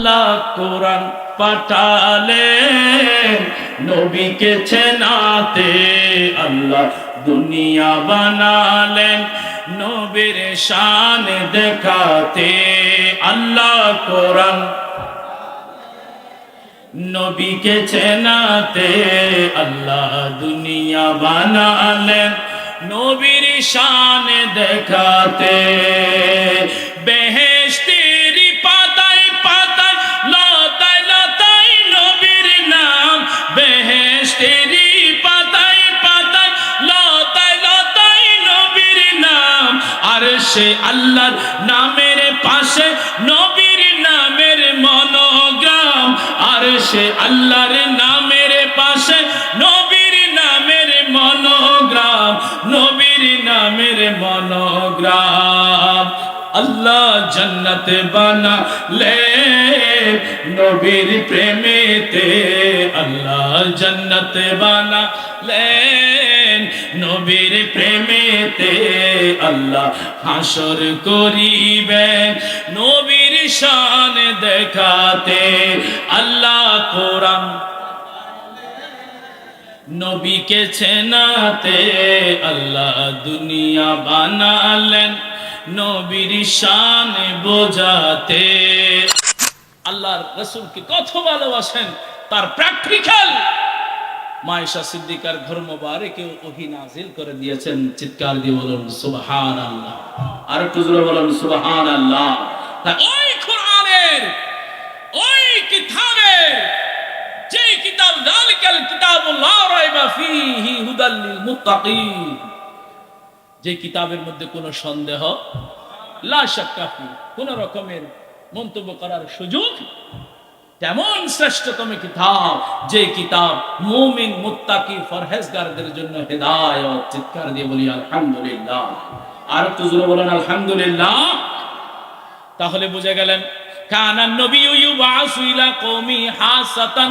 আল্লাহ কোরআন পাঠালেন। নবীকে চেনাতে আল্লাহ দুনিয়া বানালেন। নবীর শান দেখাতে আল্লাহ কোরআন নবীকে চেনাতে আল্লাহ দুনিয়া বানালেন। নবীর শান দেখাতে বেহেশতেরি সে আল্লাহর নামের পাশে, নবীর নামের মনোগ্রাম। আর সে আল্লাহর নামের পাশে, নবীর নামের মনোগ্রাম। নবীর নামের মনোগ্রাম। আল্লাহ জন্নত বানালে নবীর প্রেমেতে, আল্লাহ জন্নত বানালেন নবীর প্রেমেতে আল্লাহ হাসর করিবেন। নবীর শান দেখাতে আল্লাহ কোরআন নবীকে চেনাতে আল্লাহ দুনিয়া বানালেন। নবীর শান বোঝাতে আল্লাহর রসুলকে কত ভালোবাসেন, তার প্র্যাকটিক্যাল মায়েশা সিদ্দিকার ঘর মোবারকে ওহি নাজিল করে দিয়েছেন। চিৎকার দিয়ে বলুন সুবহান আল্লাহ আর একটু জোরে বলুন সুবহান আল্লাহ ওই কোরআনের, ওই কিতাবের যে কিতাব, যালিকাল কিতাবুল লা রাইবা ফীহি হুদাল লিল মুত্তাকিন যে কিতাবের মধ্যে কোনো সন্দেহ, লা শাক্কা কোন রকমের মন্তব্য করার সুযোগ তেমন শ্রেষ্ঠতম কিতাব, যে কিতাব মুমিন, মুত্তাকি ফরহেজগারদের জন্য হেদায়ত। চিৎকার দিয়ে বলি, আলহামদুলিল্লাহ। আর একটু জোরে বলেন, আলহামদুলিল্লাহ। তাহলে বুঝে গেলেন কানান নবী ইউবাসু ইলা কওমি হাসাতান।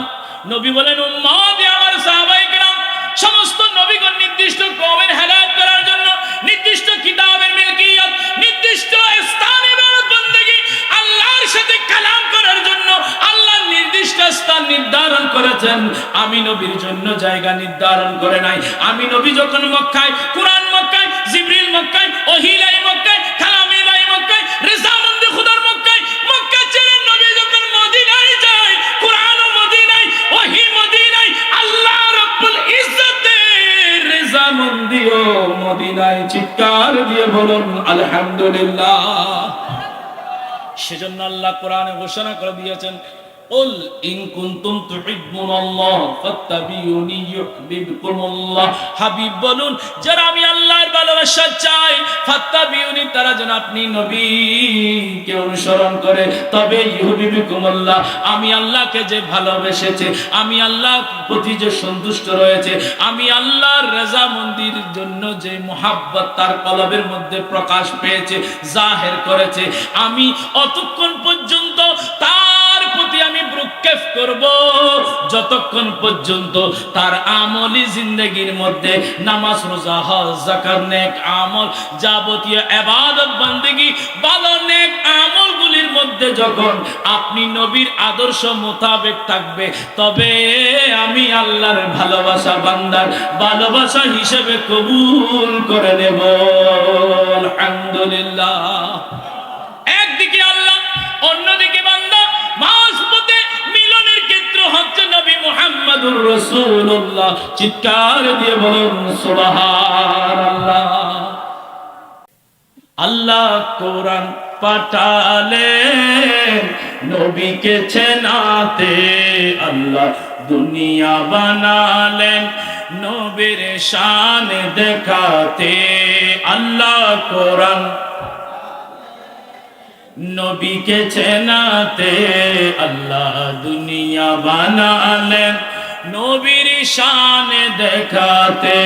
নবী বলেন, উম্মত আমার সাহাবায়ে کرام সমস্ত নবীগণ নির্দিষ্ট কওমের হেদায়েত করার জন্য নির্দিষ্ট কিতাবের মিলকিয়ত, নির্দিষ্ট স্থানে ইবাদত বندگی আল্লাহর সাথে কালাম স্থান নির্ধারণ করেছেন। আমি নবীর জন্য জায়গা নির্ধারণ করে নাই। আমি নবী যখন মক্কায়, কুরআন মক্কায়, জিবরিল মক্কায়, ওহিলাই মক্কায় কালামিলাই মক্কায়, রিজামন্দি মক্কায়, মক্কা ছেড়ে নবী যখন মদিনায় যায় মদিনায় মদিনায়, আল্লাহ মদিনায় চিৎকার দিয়ে বলুন, আলহামদুলিল্লাহ। সেজন্য আল্লাহ কোরআনে ঘোষণা করে দিয়েছেন قل إن كنتم تحبون الله فاتبعوني يحببكم الله হাবিব বলুন যারা আমি আল্লাহর ভালোবাসা চাই ফাত্তাবিউনি তারা যেন আপনি নবীকে অনুসরণ করে তবে ইউহিবকুম আল্লাহ আমি আল্লাহকে যে ভালোবেসেছে আমি আল্লাহ প্রতি যে সন্তুষ্ট রয়েছে আমি আল্লাহর রেজা মন্দির জন্য যে মোহাব্বত তার কলবের মধ্যে প্রকাশ পেয়েছে জাহের করেছে আমি অতক্ষণ পর্যন্ত তার প্রতি আমি ব্রুক্ষেপ করব। যতক্ষণ পর্যন্ত তার আমলি জিন্দগির মধ্যে নামাজ, রোজা, হজ, যাকাত, নেক আমল যাবতীয় ইবাদত বান্দেগি, ভালো নেক আমলগুলির মধ্যে যখন আপনি নবীর আদর্শ মোতাবেক থাকবে, তবে আমি আল্লাহর ভালোবাসা বান্দার ভালোবাসা হিসেবে কবুল করে নেব। আলহামদুলিল্লাহ। একদিকে আল্লাহ, অন্যদিকে বান্দা হচ্ছে নবী মুহাম্মদুর রাসূলুল্লাহ। চিৎকার দিয়ে বলুন, সুবহানাল্লাহ। আল্লাহ কোরআন পাঠালেন, নবীকে চেনাতে আল্লাহ দুনিয়া বানালেন, নবীর শান দেখাতে আল্লাহ কোরআন নবীকে চেনাতে আল্লাহ দুনিয়া বানালেন। নবীর শান দেখাতে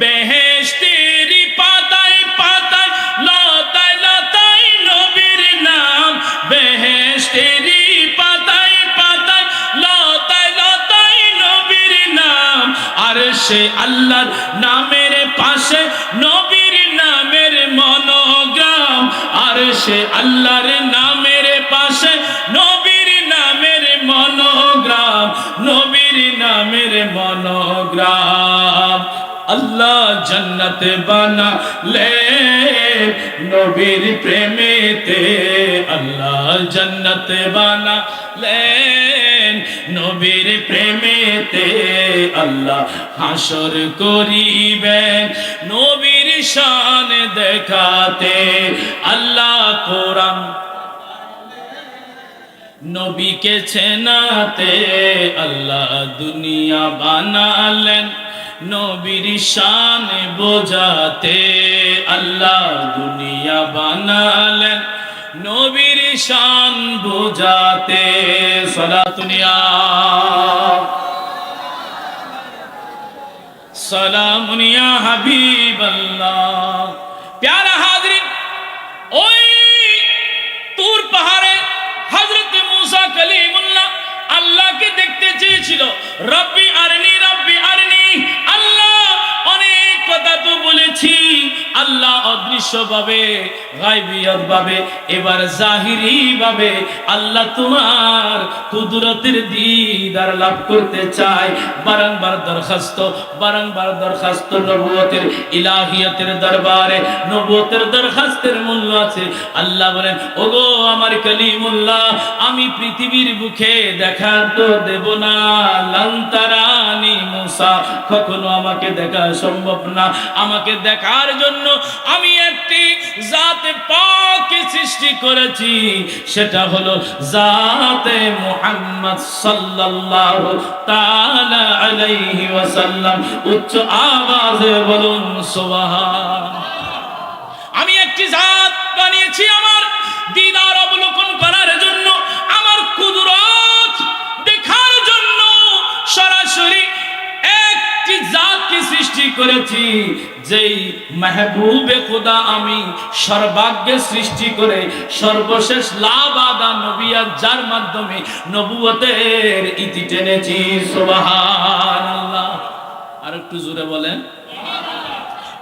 বেহেশতেরি পাতায় পাতায়, লতায় লতায় নবীর নাম। বেহেশতেরি পাতায় পাতায়, লতায় লতায় নবীর নাম। আর সে আল্লাহর নামের পাশে নবীর নামের আর আরশে আল্লাহর নামের পাশে, নবীর নামের মনোগ্রাম, নবীর নামের মনোগ্রাম। আল্লাহ জন্নত বানালে নবীর প্রেমেতে, আল্লাহ জন্নত বানালেন নবীর প্রেমেতে, আল্লাহ হাসর করিবেন নবী শান দেখাতে আল্লাহ কোরআন নবীকে চেনাতে আল্লাহ দুনিয়া বানালেন নবীর শান বোঝাতে আল্লাহ দুনিয়া বানালেন নবীর শান বোঝাতে সলাতুনিয়া সালামুনিয়া হাবিবাল্লাহ। প্যারা হাজরিন, ওই তুর পাহাড়ে হযরত মুসা কালিমুল্লাহ আল্লাহকে দেখতে চেয়েছিল। রব্বি আরনি রব্বি আরনি, আল্লাহ অনেক কথা তো বলেছি। আল্লাহ অদৃশ্য ভাবে গায়বিয়ত ভাবে এবার জাহিরি ভাবে আল্লাহ তোমার কুদরতের দিদার লাভ করতে চায়। বারংবার দরখাস্ত বারংবার দরখাস্ত নবুয়তের, ইলাহিয়তের দরবারে, নবুয়তের দরখাস্তের মূল্য আছে। আল্লাহ বলেন, ওগো আমার কালিমুল্লাহ, আমি পৃথিবীর বুকে দেখা তো দেব না। লান্তারানি মুসা, কখনো আমাকে দেখা সম্ভব না। আমাকে দেখার জন্য আমি একটি জাতে পাককে সৃষ্টি করেছি। সেটা হলো জাতে মুহাম্মদ সাল্লাল্লাহু তাআলা আলাইহি ওয়াসাল্লাম। উচ্চ আওয়াজে বলুন সুবহান আমি একটি জাত বানিয়েছি আমার দিদার অবলোকন করার জন্য, আমার কুদরত দেখার জন্য সরাসরি করেছি। যেই মেহবুবে খোদা আমি সর্বাগ্যে সৃষ্টি করে সর্বশেষ লাভ আদা নবিয়া যার মাধ্যমে নবুয়তের ইতি টেনেছি, সুবহানাল্লাহ। আর একটু জোরে বলেন।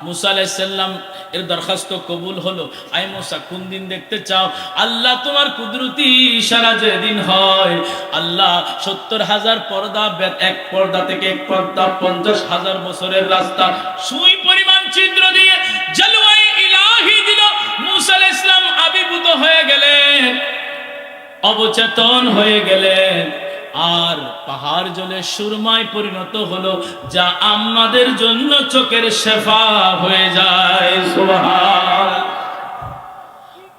মুসা আলাইসাল্লাম এর দরখাস্ত কবুল হলো। আই মুসা, কোন দিন দেখতে চাও? আল্লাহ তোমার কুদরতি ইশারা যেদিন হয়, আল্লাহ সত্তর হাজার পর্দা এক পর্দা থেকে এক পর্দা, পঞ্চাশ হাজার বছরের রাস্তা, সুই পরিমাণ ছিদ্র দিয়ে জলওয়াই ইলাহি দিল। মুসা আলাইহিস সালাম আবির্ভূত হয়ে গেলেন, অবচেতন হয়ে গেলেন। আর পাহাড় জলে সুরমায় পরিণত হলো, যা আমাদের জন্য চোখের শেফা হয়ে যায়। সুবহান।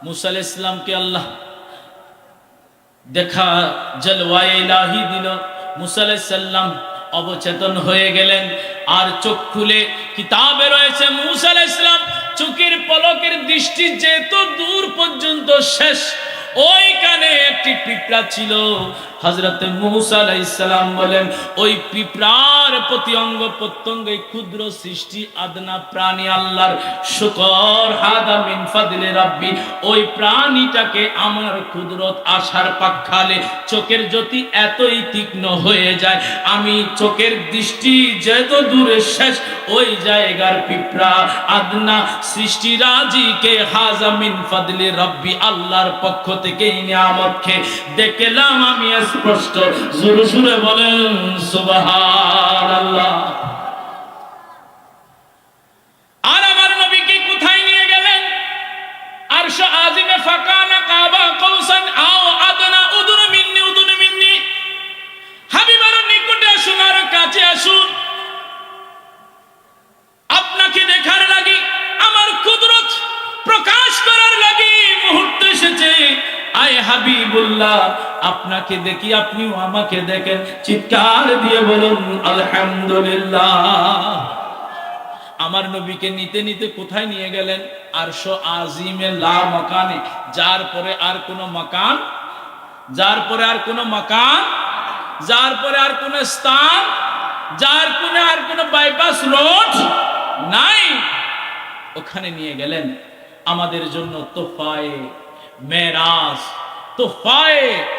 মুসা ইসলামকে আল্লাহ দেখা জলওয়ায়ে ইলাহি দিল। মুসা আলাইহিস সাল্লাম অবচেতন হয়ে গেলেন, আর চোখ খুলে কিতাবে রয়েছে, মুসা আলাইহিস সালাম চোখের পলকের দৃষ্টি যেহেতু দূর পর্যন্ত শেষ। ওইখানে একটি পিঁপড়া ছিল। হজরত মুসা আলাইসালাম বলেন, ওই পিঁপড়ার প্রতি অঙ্গ প্রত্যঙ্গ ক্ষুদ্র সৃষ্টি, আদনা প্রাণী আল্লাহর। শুকর, হাদা মিন ফাদিলে রাব্বি। ওই প্রাণীটাকে আমার কুদরত আশার পাখালে চোখের জ্যোতি এতই তীক্ষ্ণ হয়ে যায়। আমি চোখের দৃষ্টি যেত দূরে শেষ। ওই জায়গার পিঁপড়া আদনা সৃষ্টি রাজিকে হাজা মিন ফাদলে রাব্বি আল্লাহর পক্ষ থেকে এই নিয়ামত দেখলাম আমি স্পষ্ট। জোরে সুরে বলেন সুবহানাল্লাহ। আপনাকে দেখি, আপনিও আমাকে দেখেন। চিৎকার দিয়ে বলুন, আলহামদুলিল্লাহ। আমার নবীকে নিতে নিতে কোথায় নিয়ে গেলেন? আরশো আজিমে লা মাকানে। যার পরে আর কোনো মাকান? যার পরে আর কোনো মাকান? যার পরে আর কোনো স্থান? যার কোনো আর কোনো বাইপাস রোড নাই। ওখানে নিয়ে গেলেন। আমাদের জন্য তোফায়ে, মেরাজ, তোফায়ে।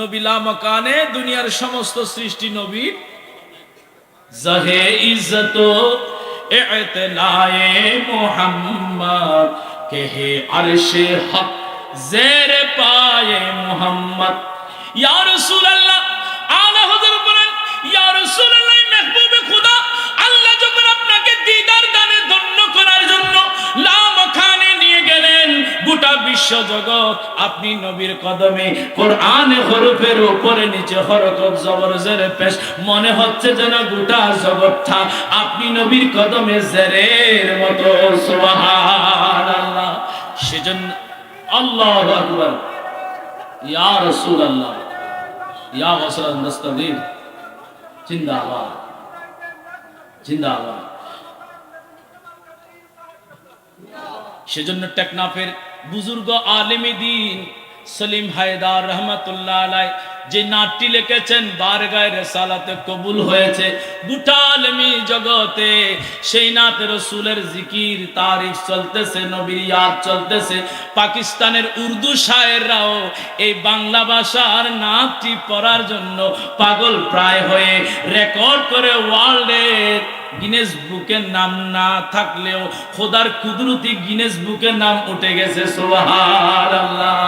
নবী মকানে, দুনিয়ার সমস্ত সৃষ্টি নবীর। জহে ইজ্জত, এতলায়ে মোহাম্মদ, কেহে আরশে হক পায়ে মোহাম্মদ। ইয়া রাসূলুল্লাহ আলা হযরত বলেন, ইয়া রাসূলুল্লাহ বিশ্ব জগৎ, আপনি নবীর কদমে কোরআনে হরফের উপরে নিচে হরকত জবর জেরে পেশ। মনে হচ্ছে যেন গোটা জগৎটা আপনি নবীর কদমে জেরের মতো, সুবহানাল্লাহ। সেজন্য আল্লাহু আকবার। ইয়া রাসূলুল্লাহ। ইয়া ওয়াসাল মুস্তাদির জিন্দাবাদ। জিন্দাবাদ। সেজন্য টেকনাফের বুজুর্গ আলেমী দিন, সলিম হায়দার রহমতুল্লাহ আলাই, যে নাটটি লিখেছেন, বারগায় রেসালাতে কবুল হয়েছে। গোটা আলমী জগতে সেই নাত রসুলের জিকির, তারিফ চলতেছে, নবীর ইয়াদ চলতেছে। পাকিস্তানের উর্দু শায়েররাও এই বাংলা ভাষার নাচটি পড়ার জন্য পাগল প্রায় হয়ে রেকর্ড করে ওয়ার্ল্ডের গিনেস বুকের নাম না থাকলেও খোদার কুদরতি গিনেস বুকের নাম উঠে গেছে সোহার আল্লাহ